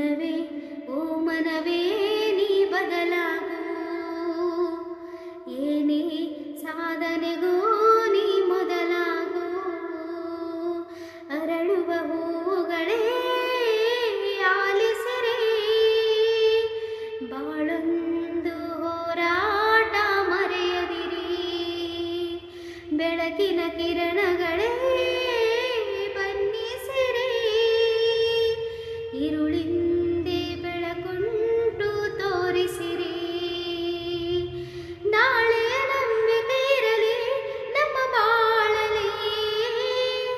ಮನವೇ, ಓ ಮನವೇ, ನೀ ಬದಲಾಗು. ಏನೇ ಸಾಧನೆಗೂ, ನೀ ಮೊದಲಾಗು. ಅರಳುವ ಹೂಗಳೇ ಆಲಿಸಿರಿ. ಬಾಳೊಂದು ಹೋರಾಟ ಮರೆಯದಿರಿ. ಬೆಳಕಿನ ಕಿರಣ